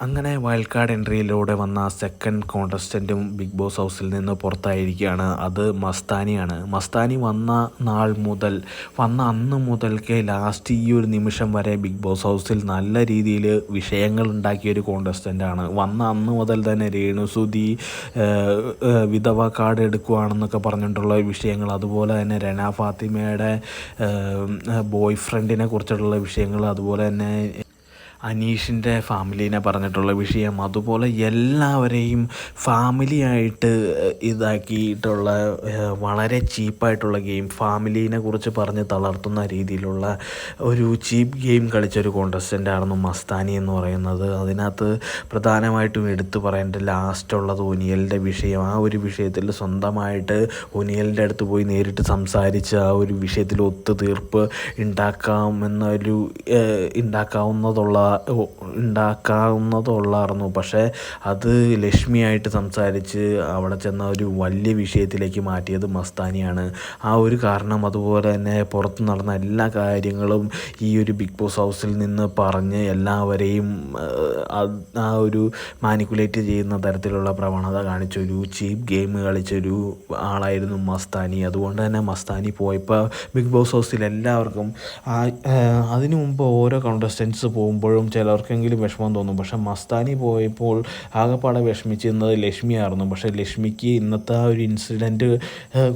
അങ്ങനെ wild card എൻട്രിയിലൂടെ വന്ന second കോണ്ടസ്റ്റന്റും big boss ഹൗസിൽ നിന്ന് പുറത്തായിരിക്കുകയാണ്. അത് മസ്താനിയാണ്. മസ്താനി വന്ന നാൾ മുതൽ വന്ന അന്ന് മുതൽക്കേ ലാസ്റ്റ് ഈ ഒരു നിമിഷം വരെ ബിഗ് ബോസ് ഹൗസിൽ നല്ല രീതിയിൽ വിഷയങ്ങൾ ഉണ്ടാക്കിയ ഒരു കോണ്ടസ്റ്റന്റാണ് വന്ന അന്ന് മുതൽ തന്നെ രേണുസുതി വിധവ കാർഡ് എടുക്കുകയാണെന്നൊക്കെ പറഞ്ഞിട്ടുള്ള വിഷയങ്ങൾ അതുപോലെ തന്നെ രന ഫാത്തിമയുടെ ബോയ് ഫ്രണ്ടിനെ കുറിച്ചിട്ടുള്ള വിഷയങ്ങൾ അതുപോലെ തന്നെ അനീഷിന്റെ ഫാമിലീനെ പറഞ്ഞിട്ടുള്ള വിഷയം. അതുപോലെ എല്ലാവരെയും ഫാമിലിയായിട്ട് ഇതാക്കിയിട്ടുള്ള വളരെ ചീപ്പായിട്ടുള്ള ഗെയിം ഫാമിലീനെ കുറിച്ച് പറഞ്ഞ് തളർത്തുന്ന രീതിയിലുള്ള ഒരു ചീപ്പ് ഗെയിം കളിച്ചൊരു കോൺടസ്റ്റന്റായിരുന്നു മസ്താനി എന്ന് പറയുന്നത്. അതിനകത്ത് പ്രധാനമായിട്ടും എടുത്തു പറയേണ്ട ലാസ്റ്റുള്ളത് ഒനിയലിന്റെ വിഷയം. ആ ഒരു വിഷയത്തിൽ സ്വന്തമായിട്ട് ഒനിയലിന്റെ അടുത്ത് പോയി നേരിട്ട് സംസാരിച്ച് ആ ഒരു വിഷയത്തിൽ ഒത്തുതീർപ്പ് ഉണ്ടാക്കാമെന്നൊരു ഉണ്ടാക്കാവുന്നതുള്ള ഉണ്ടാക്കാവുന്നതുള്ളായിരുന്നു. പക്ഷേ അത് ലക്ഷ്മിയായിട്ട് സംസാരിച്ച് അവിടെ ചെന്ന ഒരു വലിയ വിഷയത്തിലേക്ക് മാറ്റിയത് മസ്താനിയാണ്. ആ ഒരു കാരണം അതുപോലെ തന്നെ പുറത്ത് നടന്ന എല്ലാ കാര്യങ്ങളും ഈ ഒരു ബിഗ് ബോസ് ഹൗസിൽ നിന്ന് പറഞ്ഞ് എല്ലാവരെയും ആ ഒരു മാനിക്കുലേറ്റ് ചെയ്യുന്ന തരത്തിലുള്ള പ്രവണത കാണിച്ചൊരു ചീപ്പ് ഗെയിം കളിച്ചൊരു ആളായിരുന്നു മസ്താനി. അതുകൊണ്ട് തന്നെ മസ്താനി പോയപ്പോൾ ബിഗ് ബോസ് ഹൗസിൽ എല്ലാവർക്കും അതിനു മുമ്പ് ഓരോ കോണ്ടസ്റ്റൻസ് പോകുമ്പോഴും ചിലർക്കെങ്കിലും വിഷമം തോന്നും. പക്ഷെ മസ്താനി പോയപ്പോൾ ആകെപ്പാടെ വിഷമിച്ചിരുന്നത് ലക്ഷ്മിയായിരുന്നു. പക്ഷേ ലക്ഷ്മിക്ക് ഇന്നത്തെ ആ ഒരു ഇൻസിഡന്റ്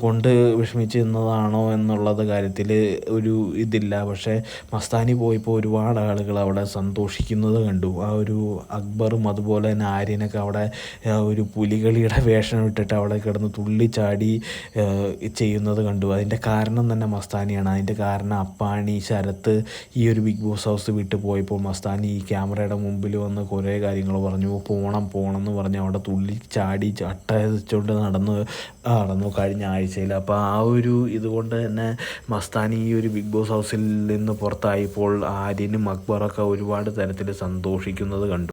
കൊണ്ട് വിഷമിച്ചിരുന്നതാണോ എന്നുള്ളത് കാര്യത്തിൽ ഒരു ഇതില്ല. പക്ഷേ മസ്താനി പോയപ്പോൾ ഒരുപാട് ആളുകൾ അവിടെ സന്തോഷിക്കുന്നത് കണ്ടു. ആ ഒരു അക്ബറും അതുപോലെ തന്നെ ആര്യനൊക്കെ അവിടെ ഒരു പുലികളിയുടെ വേഷം ഇട്ടിട്ട് അവിടെ കിടന്ന് തുള്ളിച്ചാടി ചെയ്യുന്നത് കണ്ടു. അതിന്റെ കാരണം തന്നെ മസ്താനിയാണ്. അതിന്റെ കാരണം അപ്പാണി ശരത്ത് ഈ ഒരു ബിഗ് ബോസ് ഹൗസ് വിട്ട് പോയപ്പോൾ മസ്താനി ഈ ക്യാമറയുടെ മുമ്പിൽ വന്ന് കുറേ കാര്യങ്ങൾ പറഞ്ഞു. പോകണം പോകണം എന്ന് പറഞ്ഞ് അവിടെ തുള്ളി ചാടി ചട്ടച്ചുകൊണ്ട് നടന്ന് നടന്നു കഴിഞ്ഞ ആഴ്ചയിൽ അപ്പോൾ ആ ഒരു ഇതുകൊണ്ട് തന്നെ മസ്താനി ഈ ഒരു ബിഗ് ബോസ് ഹൗസിൽ നിന്ന് പുറത്തായപ്പോൾ ആര്യനും അക്ബറൊക്കെ ഒരുപാട് തരത്തിൽ സന്തോഷിക്കുന്നത് കണ്ടു.